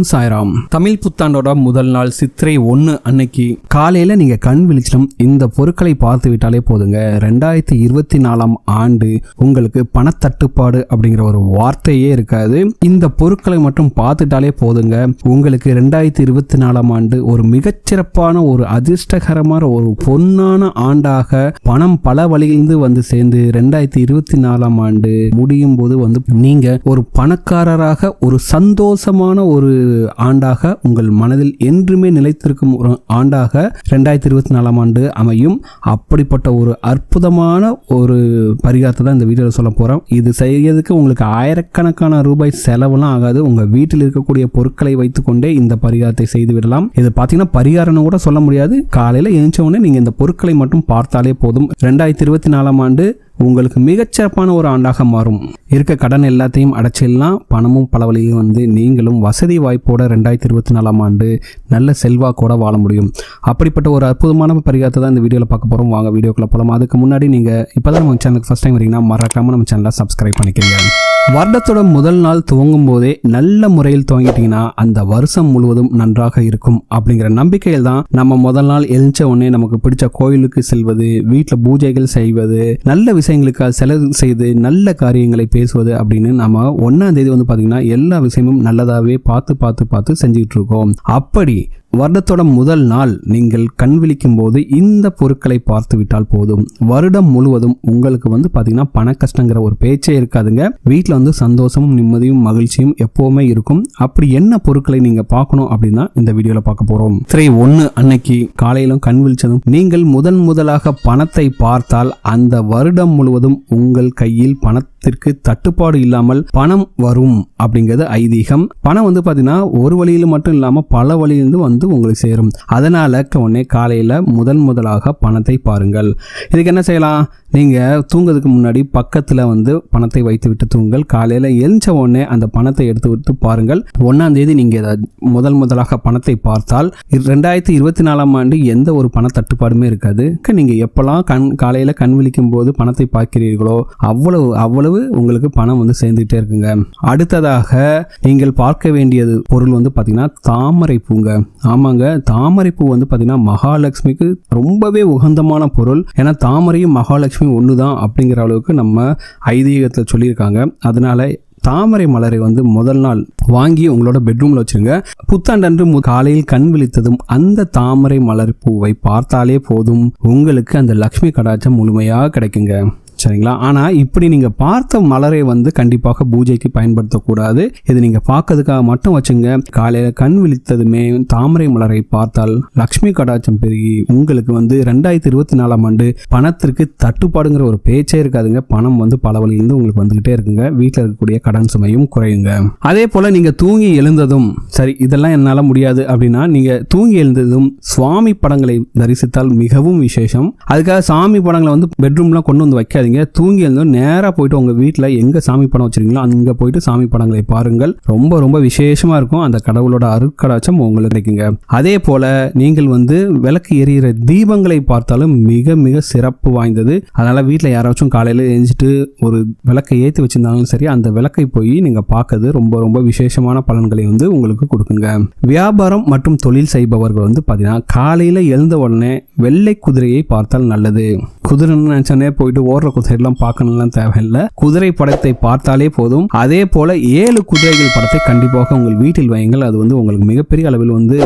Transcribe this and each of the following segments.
ஓம் சாய்ராம். தமிழ் புத்தாண்டோட முதல் நாள் சித்திரை ஒன்று அன்னைக்கு காலையில் நீங்கள் கண் விழிச்சிடும் இந்த பொருட்களை பார்த்து விட்டாலே போதுங்க. ரெண்டாயிரத்தி இருபத்தி நாலாம் ஆண்டு உங்களுக்கு பணத்தட்டுப்பாடு அப்படிங்கிற ஒரு வார்த்தையே இருக்காது. இந்த பொருட்களை மட்டும் பார்த்துட்டாலே போதுங்க. உங்களுக்கு ரெண்டாயிரத்தி இருபத்தி நாலாம் ஆண்டு ஒரு மிகச்சிறப்பான ஒரு அதிர்ஷ்டகரமான ஒரு பொன்னான ஆண்டாக பணம் பல வழியிலிருந்து வந்து சேர்ந்து ரெண்டாயிரத்தி இருபத்தி நாலாம் ஆண்டு முடியும் போது வந்து நீங்க ஒரு பணக்காரராக ஒரு சந்தோஷமான ஒரு ஆண்டாக உங்கள் மனதில் என்றுமே நிலைத்திருக்கும் ஒரு ஆண்டாக ரெண்டாயிரத்தி இருபத்தி நாலாம் ஆண்டு அமையும். அப்படிப்பட்ட ஒரு அற்புதமான ஒரு பரிகாரத்தை தான் இந்த வீடியோவில் சொல்ல போகிறோம் இது செய்யறதுக்கு உங்களுக்கு ஆயிரக்கணக்கான ரூபாய் செலவுலாம் ஆகாது. உங்கள் வீட்டில் இருக்கக்கூடிய பொருட்களை வைத்துக்கொண்டே இந்த பரிகாரத்தை செய்து விடலாம். இது பார்த்தீங்கன்னா பரிகாரம்னு கூட சொல்ல முடியாது. காலையில் எழுந்த உடனே நீங்கள் இந்த பொருட்களை மட்டும் பார்த்தாலே போதும். ரெண்டாயிரத்தி இருபத்தி நாலாம் ஆண்டு உங்களுக்கு மிகச்சிறப்பான ஒரு ஆண்டாக மாறும். இருக்க கடன் எல்லாத்தையும் அடைச்சிடலாம். பணமும் பல வழியிலும் வந்து நீங்களும் வசதி வாய்ப்போட ரெண்டாயிரத்தி இருபத்தி நாலாம் ஆண்டு நல்ல செல்வாக்கோட வாழ முடியும். அப்படிப்பட்ட ஒரு அற்புதமான பரிகாரத்தை தான் இந்த வீடியோவில் பார்க்க போகிறோம் வாங்க வீடியோக்குள்ள போகலாம் அதுக்கு முன்னாடி நீங்கள் இப்போ தான் நம்ம சேனலுக்கு ஃபஸ்ட் டைம் வரீங்கன்னா மறக்காமல் நம்ம சேனலை சப்ஸ்கிரைப் பண்ணிக்கிறீங்க வருடத்தோட முதல் நாள் துவங்கும் போதே நல்ல முறையில் துவங்கிட்டீங்கன்னா அந்த வருஷம் முழுவதும் நன்றாக இருக்கும் அப்படிங்கிற நம்பிக்கையில் தான் நம்ம முதல் நாள் எழுந்த உடனே நமக்கு பிடிச்ச கோயிலுக்கு செல்வது வீட்டில் பூஜைகள் செய்வது நல்ல விஷயம் விஷயங்களுக்காக செலவு செய்து நல்ல காரியங்களை பேசுவது அப்படின்னு நம்ம ஒன்றாம் தேதி வந்து பார்த்தீங்கன்னா எல்லா விஷயமும் நல்லதாகவே பார்த்து பார்த்து பார்த்து செஞ்சுக்கிட்டு இருக்கோம். அப்படி வருடத்தோட முதல் நாள் நீங்கள் கண் விழிக்கும் போது இந்த பொருட்களை பார்த்து விட்டால் போதும். வருடம் முழுவதும் உங்களுக்கு வந்து பார்த்தீங்கன்னா பண கஷ்டங்கிற ஒரு பேச்சே இருக்காதுங்க. வீட்டில் வந்து சந்தோஷமும் நிம்மதியும் மகிழ்ச்சியும் எப்போவுமே இருக்கும். அப்படி என்ன பொருட்களை நீங்கள் பார்க்கணும் அப்படின்னா இந்த வீடியோவில் பார்க்க போகிறோம் திரை ஒன்று அன்னைக்கு காலையிலும் கண் விழிச்சதும் நீங்கள் முதன் முதலாக பணத்தை பார்த்தால் அந்த வருடம் முழுவதும் உங்கள் கையில் பணத்தை பணத்திற்கு தட்டுப்பாடு இல்லாமல் பணம் வரும் அப்படிங்கிறது ஐதீகம். பணம் வந்து பார்த்தீங்கன்னா ஒரு வழியில் மட்டும் இல்லாமல் பல வழியிலிருந்து வந்து உங்களுக்கு சேரும். அதனால உடனே காலையில் முதல் முதலாக பணத்தை பாருங்கள். இதுக்கு என்ன செய்யலாம்? நீங்கள் தூங்குறதுக்கு முன்னாடி பக்கத்தில் வந்து பணத்தை வைத்து விட்டு தூங்குங்கள் காலையில் எழுந்த உடனே அந்த பணத்தை எடுத்து விட்டு பாருங்கள். ஒன்றாம் தேதி நீங்கள் முதல் முதலாக பணத்தை பார்த்தால் ரெண்டாயிரத்தி இருபத்தி நாலாம் ஆண்டு எந்த ஒரு பண தட்டுப்பாடுமே இருக்காது. நீங்கள் எப்போல்லாம் கண் காலையில் கண் விழிக்கும் போது பணத்தை பார்க்கிறீர்களோ அவ்வளவு அவ்வளவு உங்களுக்கு பணம் வந்து சேர்ந்துகிட்டே இருக்குங்க. அடுத்ததாக நீங்கள் பார்க்க வேண்டியது பொருள் வந்து பார்த்தீங்கன்னா தாமரை பூங்க. ஆமாங்க தாமரை பூ வந்து பார்த்தீங்கன்னா மகாலட்சுமிக்கு ரொம்பவே உகந்தமான பொருள். ஏன்னா தாமரையும் மகாலட்சுமி ஒன்று தான் அப்படிங்கிற அளவுக்கு நம்ம ஐதீகத்தில் சொல்லியிருக்காங்க. அதனால தாமரை மலரை வந்து முதல் நாள் வாங்கி உங்களோட பெட்ரூமில் வச்சுருங்க. புத்தாண்டன்று மு- காலையில் கண் விழித்ததும் அந்த தாமரை மலர் பூவை பார்த்தாலே போதும். உங்களுக்கு அந்த லக்ஷ்மி கடாட்சம் முழுமையாக கிடைக்குங்க. சரிங்களா? ஆனால் இப்படி நீங்கள் பார்த்த மலரை வந்து கண்டிப்பாக பூஜைக்கு பயன்படுத்தக்கூடாது. இது நீங்கள் பார்க்கறதுக்காக மட்டும் வச்சுங்க. காலையில் கண் விழித்ததுமே தாமரை மலரை பார்த்தால் லக்ஷ்மி கடாட்சம் பெருகி உங்களுக்கு வந்து ரெண்டாயிரத்தி இருபத்தி நாலாம் ஆண்டு பணத்திற்கு தட்டுப்பாடுங்கிற ஒரு பேச்சே இருக்காதுங்க. பணம் வந்து பல வழியிலிருந்து உங்களுக்கு வந்துகிட்டே இருக்குங்க. வீட்டில் இருக்கக்கூடிய கடன் சுமையும் குறையுங்க. அதே போல் நீங்கள் தூங்கி எழுந்ததும் சரி இதெல்லாம் என்னால் முடியாது அப்படின்னா நீங்கள் தூங்கி எழுந்ததும் சுவாமி படங்களை தரிசித்தால் மிகவும் விசேஷம். அதுக்காக சாமி படங்களை வந்து பெட்ரூம்லாம் கொண்டு வந்து வைக்காதீங்க. தூங்கி எழுந்ததும் நேராக போயிட்டு உங்கள் வீட்டில் எங்கே சாமி படம் வச்சுருக்கீங்களோ அங்கே போயிட்டு சாமி படங்களை பாருங்கள். ரொம்ப ரொம்ப விசேஷமாக இருக்கும். அந்த கடவுளோட அருட்கடாச்சம் உங்களுக்கு கிடைக்குங்க. அதே போல் நீங்கள் வந்து விளக்கு எரியிற தீபங்களை பார்த்தாலும் மிக மிக சிறப்பு வாய்ந்தது. அதனால் வீட்டில் யாராச்சும் காலையில் எழுந்திட்டு ஒரு விளக்கை ஏற்றி வச்சுருந்தாலும் சரி அந்த விளக்கை போய் நீங்கள் பார்க்கறது ரொம்ப ரொம்ப விசேஷமான பலன்களை வந்து உங்களுக்கு கொடுக்குங்க. வியாபாரம் மற்றும் தொழில் செய்பவர்கள் வந்து பார்த்தீங்கன்னா காலையில் எழுந்த உடனே வெள்ளை குதிரையை பார்த்தால் நல்லது. குதிரைன்னு நினச்சானே போயிட்டு ஓடுற குதிரையெல்லாம் பார்க்கணும்லாம் தேவையில்லை. குதிரை படத்தை பார்த்தாலே போதும். அதே போல ஏழு குதிரைகள் படத்தை கண்டிப்பாக உங்கள் வீட்டில் வையுங்கள். அது வந்து உங்களுக்கு மிகப்பெரிய அளவில் வந்து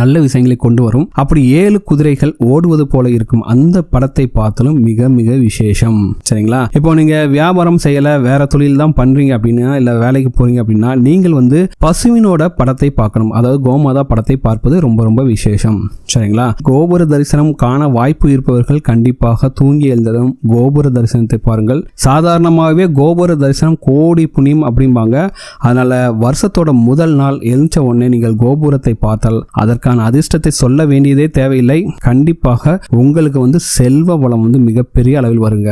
நல்ல விஷயங்களை கொண்டு வரும். அப்படி ஏழு குதிரைகள் ஓடுவது போல இருக்கும் அந்த படத்தை பார்த்தாலும் மிக மிக விசேஷம். சரிங்களா? இப்போ நீங்க வியாபாரம் செய்யல வேற தொழில் தான் பண்றீங்க அப்படின்னா இல்ல வேலைக்கு போறீங்க அப்படின்னா நீங்கள் வந்து பசுவினோட படத்தை பார்க்கணும். அதாவது கோமாதா படத்தை பார்ப்பது ரொம்ப ரொம்ப விசேஷம். சரிங்களா? கோபுர தரிசனம் காண வாய்ப்பு இருப்பவர்கள் கண்டிப்பாக தூங்கி எழுந்ததும் கோபுர தரிசனத்தை பாருங்கள். சாதாரணமாகவே கோபுர தரிசனம் கோடி புண்ணியம் அப்படிம்பாங்க. அதனால வருஷத்தோட முதல் நாள் எழுந்த உடனே நீங்கள் கோபுரத்தை பார்த்தால் அதற்கான அதிர்ஷ்டத்தை சொல்ல வேண்டியதே தேவையில்லை. கண்டிப்பாக உங்களுக்கு வந்து செல்வ வளம் வந்து மிகப்பெரிய அளவில் வருங்க.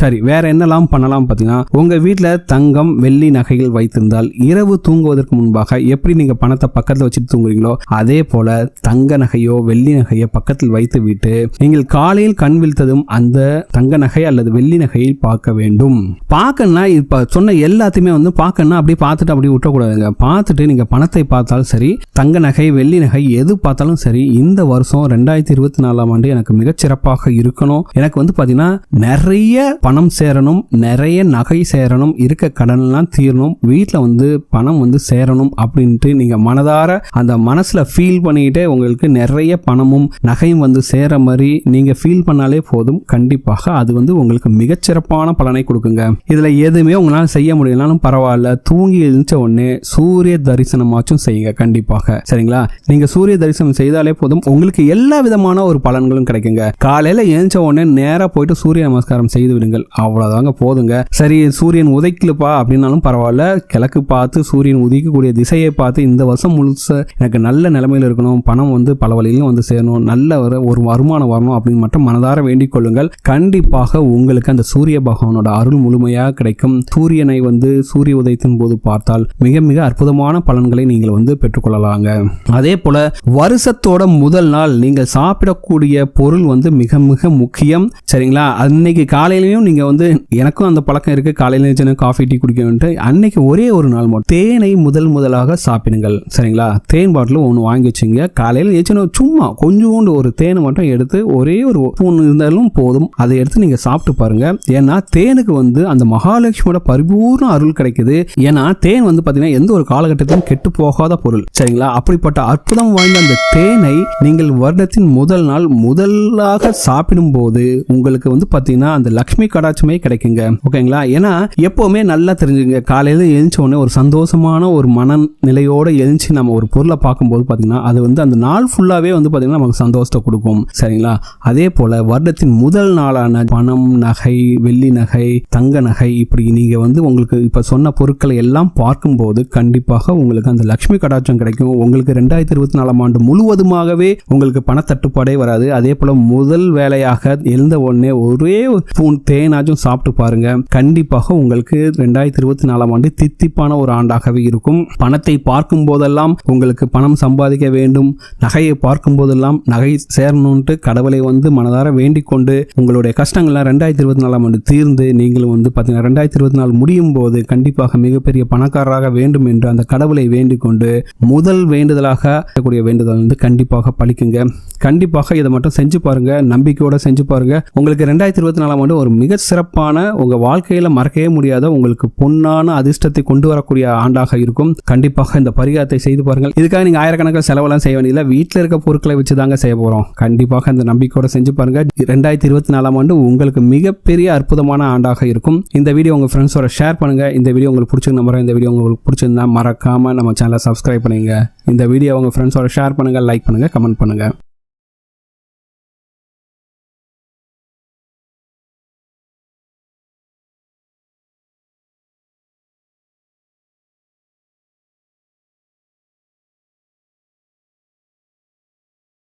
சரி வேற என்னெல்லாம் பண்ணலாம் பார்த்தீங்கன்னா உங்க வீட்டில் தங்கம் வெள்ளி நகைகள் வைத்திருந்தால் இரவு தூங்குவதற்கு முன்பாக எப்படி நீங்க பணத்தை பக்கத்தில் வச்சுட்டு தூங்குறீங்களோ அதே போல தங்க நகையோ வெள்ளி நகையோ பக்கத்தில் வைத்து விட்டு நீங்கள் காலையில் கண் விழித்ததும் அந்த தங்க நகை அல்லது வெள்ளி நகையை பார்க்க வேண்டும். பார்க்கணும்னா இப்ப சொன்ன எல்லாத்தையுமே வந்து பார்க்கணும்னா அப்படியே பார்த்துட்டு அப்படியே விட்டக்கூடாதுங்க. பார்த்துட்டு நீங்க பணத்தை பார்த்தாலும் சரி தங்க நகை வெள்ளி நகை எது பார்த்தாலும் சரி இந்த வருஷம் ரெண்டாயிரத்தி இருபத்தி நாலாம் ஆண்டு எனக்கு மிகச்சிறப்பாக இருக்கணும். எனக்கு வந்து பார்த்தீங்கன்னா நிறைய பணம் சேரணும் நிறைய நகை சேரணும் இருக்க கடன்லாம் தீரணும் வீட்டில் வந்து பணம் வந்து சேரணும் அப்படின்ட்டு நீங்கள் மனதார அந்த மனசில் ஃபீல் பண்ணிக்கிட்டே உங்களுக்கு நிறைய பணமும் நகையும் வந்து சேர மாதிரி நீங்கள் ஃபீல் பண்ணாலே போதும். கண்டிப்பாக அது வந்து உங்களுக்கு மிகச்சிறப்பான பலனை கொடுக்குங்க. இதில் எதுவுமே உங்களால் செய்ய முடியலனாலும் பரவாயில்ல. தூங்கி எழுந்த உடனே சூரிய தரிசனமாச்சும் செய்யுங்க கண்டிப்பாக. சரிங்களா? நீங்கள் சூரிய தரிசனம் செய்தாலே போதும். உங்களுக்கு எல்லா விதமான ஒரு பலன்களும் கிடைக்குங்க. காலையில் எழுந்த உடனே நேராக போயிட்டு சூரிய நமஸ்காரம் செய்து விடுங்கள் அவ்வளோதாங்க போதுங்க. சரி சூரியன் உதைக்கலப்பா அப்படின்னாலும் பரவாயில்ல. கிழக்கு பார்த்து சூரியன் உதிக்கக்கூடிய திசையை பார்த்து இந்த வருஷம் முழுச எனக்கு நல்ல நிலைமையில் இருக்கணும். பணம் வந்து பல வழியிலும் வந்து சேரணும். நல்ல ஒரு ஒரு வருமானம் வரணும் அப்படின்னு மட்டும் மனதார வேண்டிக் கொள்ளுங்கள். கண்டிப்பாக உங்களுக்கு அந்த சூரிய பகவானோட அருள் முழுமையாக கிடைக்கும். சூரியனை வந்து சூரிய உதயத்தின் போது பார்த்தால் மிக மிக அற்புதமான பலன்களை நீங்கள் வந்து பெற்றுக்கொள்ளலாங்க. அதே போல வருஷத்தோட முதல் நாள் நீங்கள் சாப்பிடக்கூடிய பொருள் வந்து மிக மிக முக்கியம். சரிங்களா? அன்னைக்கு காலையிலையும் நீங்க வந்து எனக்கும் அந்த பழக்கம் இருக்கு. காலையில எழுந்திரிச்சோன்னே காஃபி டீ குடிக்கணும்ட்டு அன்னைக்கு ஒரே ஒரு நாள் மட்டும் தேனை முதல் முதலாக சாப்பிடுங்கள். சரிங்களா? தேன் பாட்டில் ஒன்று வாங்கி வச்சுங்க. காலையில் எழுந்திரிச்சோன்னே சும்மா கொஞ்சோண்டு ஒரு தேனை மட்டும் எடுத்து ஒரே ஒரு ஸ்பூன் இருந்தாலும் போதும். அதை எடுத்து நீங்க சாப்பிட்டு பாருங்க. ஏன்னா தேனுக்கு வந்து அந்த மகாலட்சுமியோட பரிபூர்ண அருள் கிடைக்குது. ஏன்னா தேன் வந்து பார்த்தீங்கன்னா எந்த ஒரு காலகட்டத்திலும் கெட்டு போகாத பொருள். சரிங்களா? அப்படிப்பட்ட அற்புதம் வாய்ந்த அந்த தேனை நீங்கள் வருடத்தின் முதல் நாள் முதலாக சாப்பிடும்போது உங்களுக்கு வந்து பார்த்தீங்கன்னா அந்த லக்ஷ்மி கடாட்சமே கிடைக்குங்க. ஓகேங்களா? ஏன்னா எப்பவுமே நல்லா தெரிஞ்சுங்க. காலையில எழுந்த உடனே ஒரு சந்தோஷமான ஒரு மனநிலையோட எழுந்து நம்ம ஒரு பொருளை பார்க்கும்போது பாத்தீங்கன்னா அது வந்து அந்த நாள் ஃபுல்லாவே வந்து பாத்தீங்கன்னா நமக்கு சந்தோஷத்தை கொடுக்கும். சரிங்களா? அதே போல வருடத்தின் முதல் நாளான பணம் நகை வெள்ளி நகை தங்க நகை இப்படி நீங்க வந்து உங்களுக்கு இப்ப சொன்ன பொருட்களை எல்லாம் பார்க்கும்போது கண்டிப்பாக உங்களுக்கு அந்த லக்ஷ்மி கடாட்சம் கிடைக்கும். உங்களுக்கு ரெண்டாயிரத்தி இருபத்தி நாலாம் ஆண்டு முழுவதுமாகவே உங்களுக்கு பணத்தட்டுப்பாடே வராது. அதே போல முதல் வேலையாக எழுந்த உடனே ஒரே பூன் தே தேனாச்சும் சாப்பிட்டு பாருங்க. கண்டிப்பாக உங்களுக்கு ரெண்டாயிரத்தி இருபத்தி நாலாம் ஆண்டு தித்திப்பான ஒரு ஆண்டாகவே இருக்கும். பணத்தை பார்க்கும் போதெல்லாம் உங்களுக்கு பணம் சம்பாதிக்க வேண்டும். நகையை பார்க்கும் போதெல்லாம் நகை சேரணும்ட்டு கடவுளை வந்து மனதார வேண்டிக் கொண்டு உங்களுடைய கஷ்டங்கள்லாம் ரெண்டாயிரத்தி இருபத்தி நாலாம் ஆண்டு தீர்ந்து நீங்களும் வந்து பார்த்தீங்கன்னா ரெண்டாயிரத்தி இருபத்தி நாலு முடியும் போது கண்டிப்பாக மிகப்பெரிய பணக்காரராக வேண்டும் என்று அந்த கடவுளை வேண்டிக் கொண்டு முதல் வேண்டுதலாக இருக்கக்கூடிய வேண்டுதல் வந்து கண்டிப்பாக பழிக்குங்க. கண்டிப்பாக இதை மட்டும் செஞ்சு பாருங்க. நம்பிக்கையோட செஞ்சு பாருங்க. உங்களுக்கு ரெண்டாயிரத்தி இருபத்தி நாலாம் ஆண்டு ஒரு மிக மிக சிறப்பான உங்க வாழ்க்கையில மறக்கவே முடியாத உங்களுக்கு பொன்னான அதிர்ஷ்டத்தை கொண்டு வரக்கூடிய ஆண்டாக இருக்கும். கண்டிப்பாக இந்த பரிகாரத்தை செய்து பாருங்கள். இதுக்காக நீங்க ஆயிரக்கணக்கில் செலவெல்லாம் செய்ய வேண்டியதில்லை. வீட்டில் இருக்க பொருட்களை வச்சு தாங்க செய்ய போறோம். கண்டிப்பாக இந்த நம்பிக்கையோட செஞ்சு பாருங்க. ரெண்டாயிரத்தி இருபத்தி நாலாம் ஆண்டு உங்களுக்கு மிகப்பெரிய அற்புதமான ஆண்டாக இருக்கும். இந்த வீடியோ உங்க ஃப்ரெண்ட்ஸோட ஷேர் பண்ணுங்க. இந்த வீடியோ உங்களுக்கு பிடிச்சிருந்த முறை இந்த வீடியோ உங்களுக்கு பிடிச்சிருந்தா மறக்காம நம்ம சேனலை சப்ஸ்கிரைப் பண்ணுங்க. இந்த வீடியோ உங்க ஃப்ரெண்ட்ஸோட ஷேர் பண்ணுங்க லைக் பண்ணுங்க கமெண்ட் பண்ணுங்க.